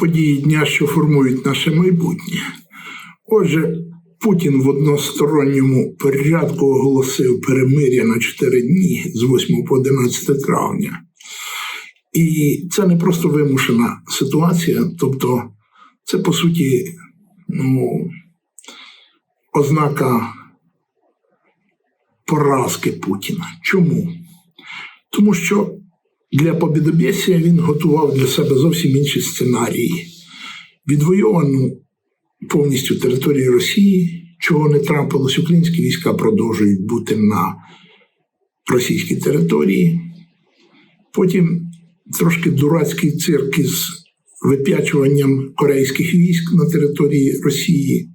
події дня, що формують наше майбутнє. Отже, Путін в односторонньому порядку оголосив перемир'я на 4 дні з 8 по 11 травня. І це не просто вимушена ситуація, тобто це по суті ну, ознака поразки Путіна. Чому? Тому що для побідобєсія він готував для себе зовсім інші сценарії. Відвоювану повністю територію Росії, чого не трапилось, українські війська продовжують бути на російській території. Потім трошки дурацький цирк із вип'ячуванням корейських військ на території Росії,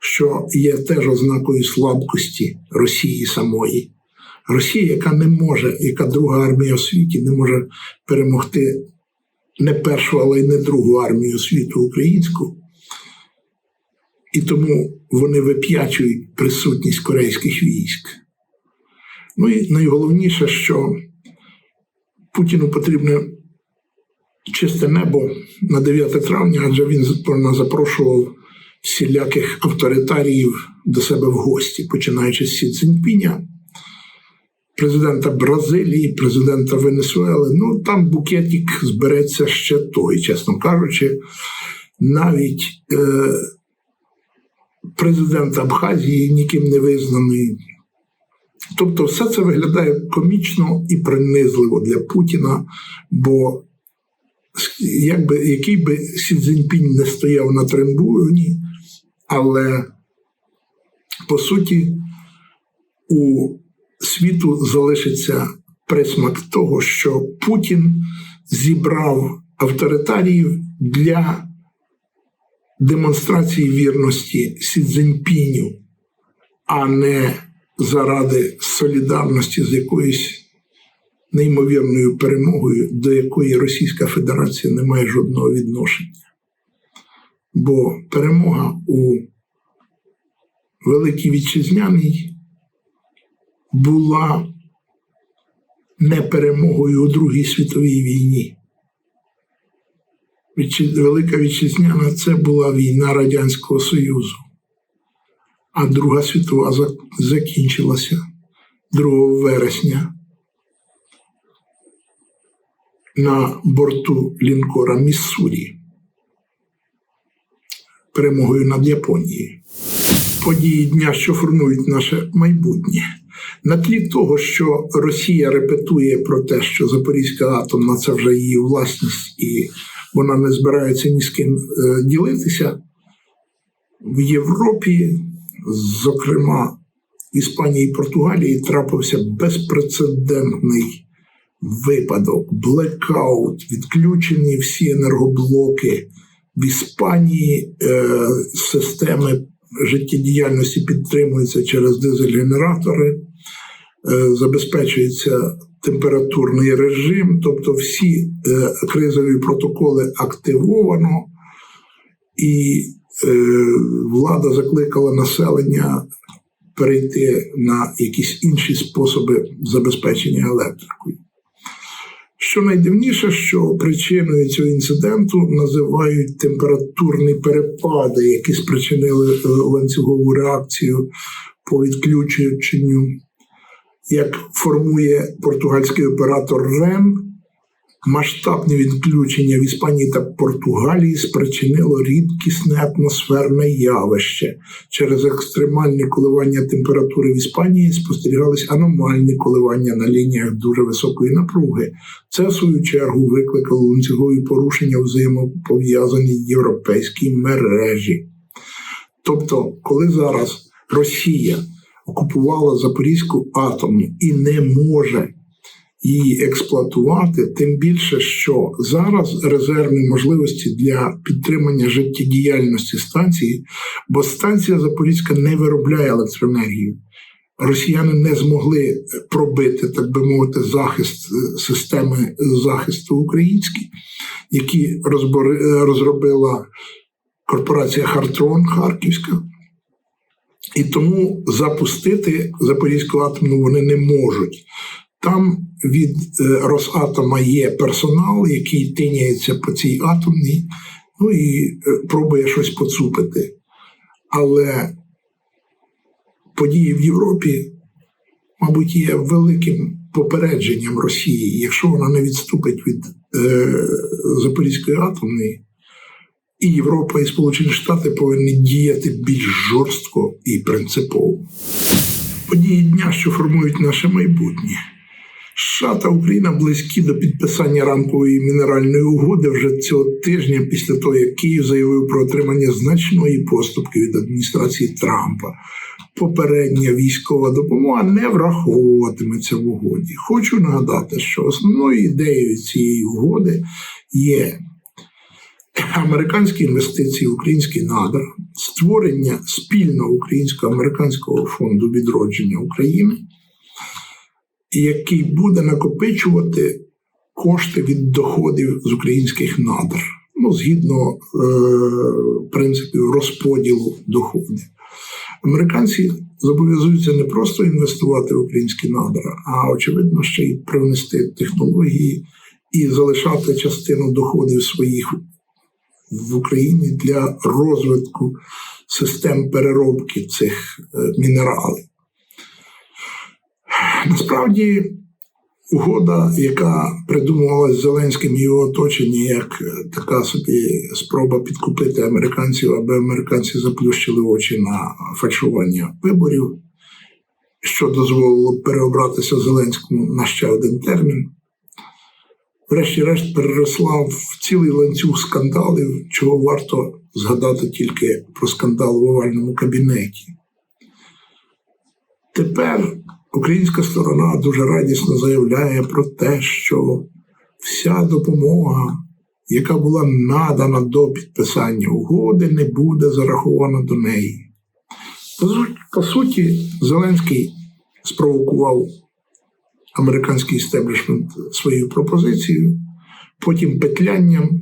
що є теж ознакою слабкості Росії самої. Росія, яка не може, яка друга армія в світі, не може перемогти не першу, але й не другу армію світу українську. І тому вони вип'ячують присутність корейських військ. Ну і найголовніше, що Путіну потрібне чисте небо на 9 травня, адже він запрошував всіляких авторитаріїв до себе в гості, починаючи з Сі Цзіньпіня, президента Бразилії, президента Венесуели. Ну там букетик збереться ще той, чесно кажучи, навіть е, президент Абхазії ніким не визнаний. Тобто, все це виглядає комічно і принизливо для Путіна, бо якби, який би Сі Цзіньпінь не стояв на трибуні, але по суті у світу залишиться присмак того, що Путін зібрав авторитаріїв для демонстрації вірності Сі Цзіньпіню, а не заради солідарності з якоюсь неймовірною перемогою, до якої Російська Федерація не має жодного відношення. Бо перемога у Великій Вітчизняній була не перемогою у Другій світовій війні. Велика Вітчизняна це була війна Радянського Союзу, а Друга світова закінчилася 2 вересня на борту лінкора Міссурі перемогою над Японією. Події дня, що формують наше майбутнє. На тлі того, що Росія репетує про те, що Запорізька атомна це вже її власність, і вона не збирається ні з ким е, ділитися, в Європі, зокрема в Іспанії і Португалії, трапився безпрецедентний випадок, блекаут, відключені всі енергоблоки в Іспанії е, системи життєдіяльності підтримуються через дизель-генератори, е, забезпечується температурний режим, тобто всі е, кризові протоколи активовано, і е, влада закликала населення перейти на якісь інші способи забезпечення електрикою. Що найдивніше, що причиною цього інциденту називають температурні перепади, які спричинили е, ланцюгову реакцію по відключенню, як формує португальський оператор РЕМ, масштабне відключення в Іспанії та Португалії спричинило рідкісне атмосферне явище. Через екстремальні коливання температури в Іспанії спостерігались аномальні коливання на лініях дуже високої напруги. Це, в свою чергу, викликало ланцюгові порушення взаємопов'язані європейській мережі. Тобто, коли зараз Росія окупувала Запорізьку атомну і не може її експлуатувати, тим більше, що зараз резервні можливості для підтримання життєдіяльності станції, бо станція Запорізька не виробляє електроенергію. Росіяни не змогли пробити, так би мовити, захист системи захисту українські, які розробила корпорація Хартрон Харківська. І тому запустити Запорізьку атомну вони не можуть. Там від е, Росатома є персонал, який тиняється по цій атомній, ну і е, пробує щось поцупити. Але події в Європі, мабуть, є великим попередженням Росії. Якщо вона не відступить від е, Запорізької атомної, і Європа і Сполучені Штати повинні діяти більш жорстко і принципово. Події дня, що формують наше майбутнє. США та Україна близькі до підписання рамкової мінеральної угоди вже цього тижня, після того, як Київ заявив про отримання значної поступки від адміністрації Трампа. Попередня військова допомога не враховуватиметься в угоді. Хочу нагадати, що основною ідеєю цієї угоди є американські інвестиції в українські надра, створення спільного українсько-американського фонду відродження України, який буде накопичувати кошти від доходів з українських надр, ну, згідно е, принципів розподілу доходів. Американці зобов'язуються не просто інвестувати в українські надра, а очевидно, ще й привнести технології і залишати частину доходів своїх в Україні для розвитку систем переробки цих е, мінералів. Насправді, угода, яка придумувалась Зеленським і його оточенні, як е, така собі спроба підкупити американців, аби американці заплющили очі на фальшування виборів, що дозволило переобратися Зеленському на ще один термін врешті-решт переросла в цілий ланцюг скандалів, чого варто згадати тільки про скандал в овальному кабінеті. Тепер українська сторона дуже радісно заявляє про те, що вся допомога, яка була надана до підписання угоди, не буде зарахована до неї. По суті, Зеленський спровокував американський істеблішмент своєю пропозицією, потім петлянням.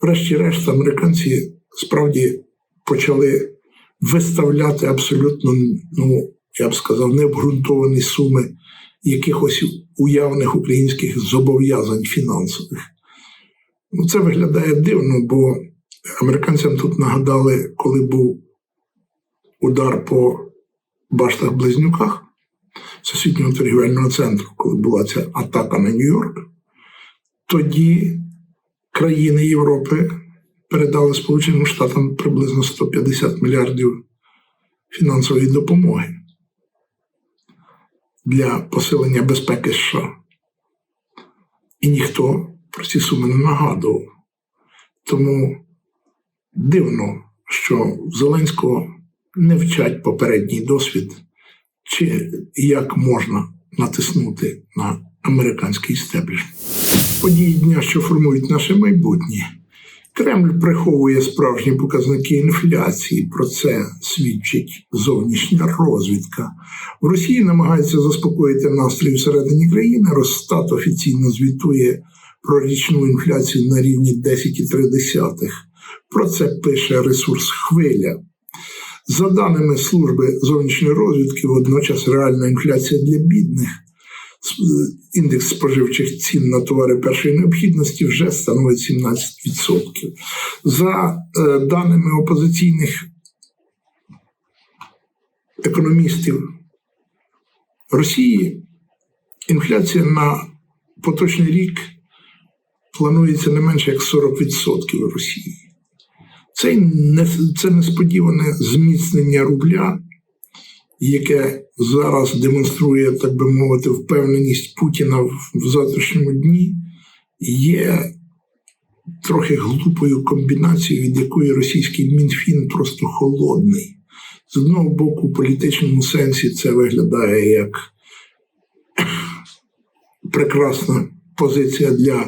Врешті-решт, американці справді почали виставляти абсолютно, ну, я б сказав, необґрунтовані суми якихось уявних українських зобов'язань фінансових. Ну, Це виглядає дивно, бо американцям тут нагадали, коли був удар по баштах-близнюках. Всесвітнього торгівельного центру, коли була ця атака на Нью-Йорк, тоді країни Європи передали Сполученим Штатам приблизно 150 мільярдів фінансової допомоги для посилення безпеки США. І ніхто про ці суми не нагадував. Тому дивно, що Зеленського не вчать попередній досвід чи як можна натиснути на американський стебліш. Події дня, що формують наше майбутнє. Кремль приховує справжні показники інфляції. Про це свідчить зовнішня розвідка. В Росії намагаються заспокоїти настрій всередині країни. Росстат офіційно звітує про річну інфляцію на рівні 10,3. Про це пише ресурс Хвиля. За даними служби зовнішньої розвідки, водночас реальна інфляція для бідних. Індекс споживчих цін на товари першої необхідності вже становить 17%. За е, даними опозиційних економістів Росії, інфляція на поточний рік планується не менше як 40% в Росії. Це не, це несподіване зміцнення рубля, яке зараз демонструє, так би мовити, впевненість Путіна в, завтрашньому дні, є трохи глупою комбінацією, від якої російський мінфін просто холодний. З одного боку, в політичному сенсі це виглядає як прекрасна позиція для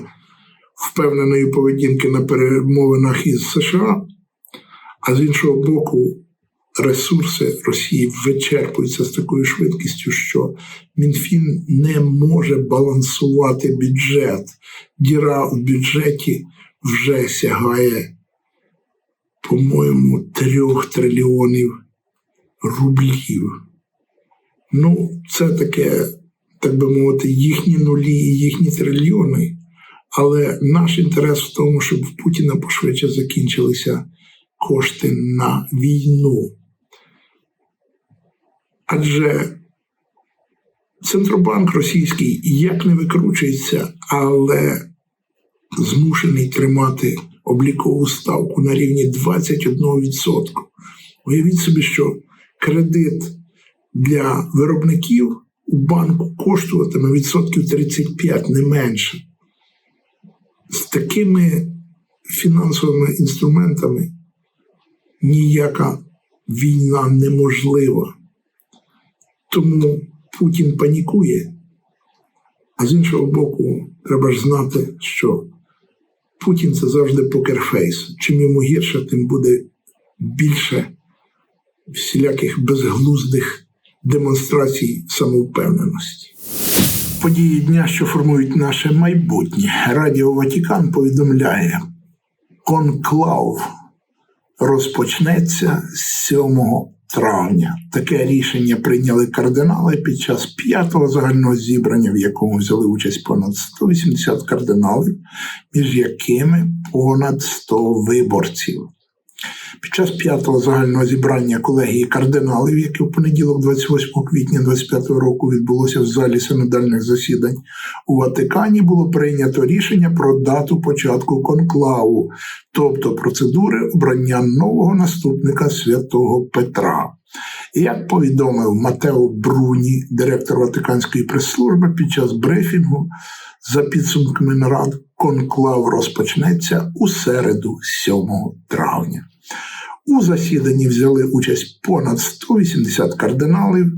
впевненої поведінки на перемовинах із США. А з іншого боку, ресурси Росії вичерпуються з такою швидкістю, що МінФін не може балансувати бюджет. Діра в бюджеті вже сягає, по-моєму, трьох трильйонів рублів. Ну, це таке, так би мовити, їхні нулі і їхні трильйони. Але наш інтерес в тому, щоб в Путіна пошвидше закінчилися кошти на війну. Адже Центробанк російський як не викручується, але змушений тримати облікову ставку на рівні 21%. Уявіть собі, що кредит для виробників у банку коштуватиме відсотків 35 не менше. З такими фінансовими інструментами ніяка війна неможлива. Тому Путін панікує. А з іншого боку, треба ж знати, що Путін це завжди покерфейс. Чим йому гірше, тим буде більше всіляких безглуздих демонстрацій самовпевненості. Події дня, що формують наше майбутнє. Радіо Ватікан повідомляє: конклав розпочнеться 7 травня. Таке рішення прийняли кардинали під час п'ятого загального зібрання, в якому взяли участь понад 180 кардиналів, між якими понад 100 виборців. Під час п'ятого загального зібрання колегії кардиналів, яке в понеділок, 28 квітня 25 року відбулося в залі синодальних засідань у Ватикані, було прийнято рішення про дату початку конклаву, тобто процедури обрання нового наступника святого Петра. Як повідомив Матео Бруні, директор Ватиканської прес-служби, під час брифінгу за підсумками нарад конклав розпочнеться у середу, 7 травня. У засіданні взяли участь понад 180 кардиналів.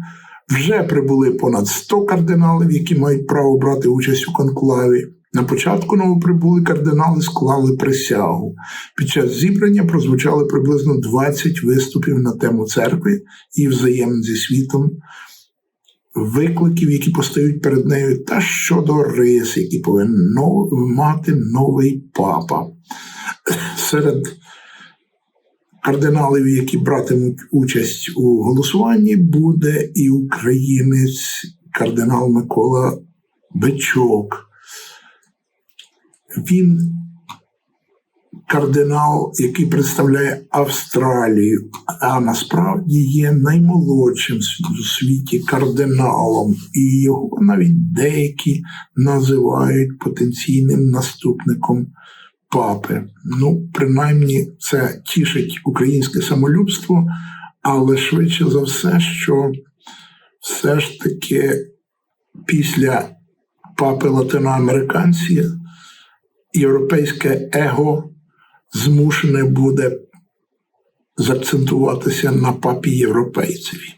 Вже прибули понад 100 кардиналів, які мають право брати участь у конклаві. На початку новоприбули кардинали склали присягу. Під час зібрання прозвучали приблизно 20 виступів на тему церкви і взаємин зі світом, викликів, які постають перед нею, та щодо рис, які повинен мати новий папа. Серед кардиналів, які братимуть участь у голосуванні, буде і українець кардинал Микола Бичок. Він кардинал, який представляє Австралію, а насправді є наймолодшим у світі кардиналом, і його навіть деякі називають потенційним наступником папи. Ну, принаймні, це тішить українське самолюбство, але швидше за все, що все ж таки після папи латиноамериканці європейське его змушене буде зацентуватися на папі європейцеві.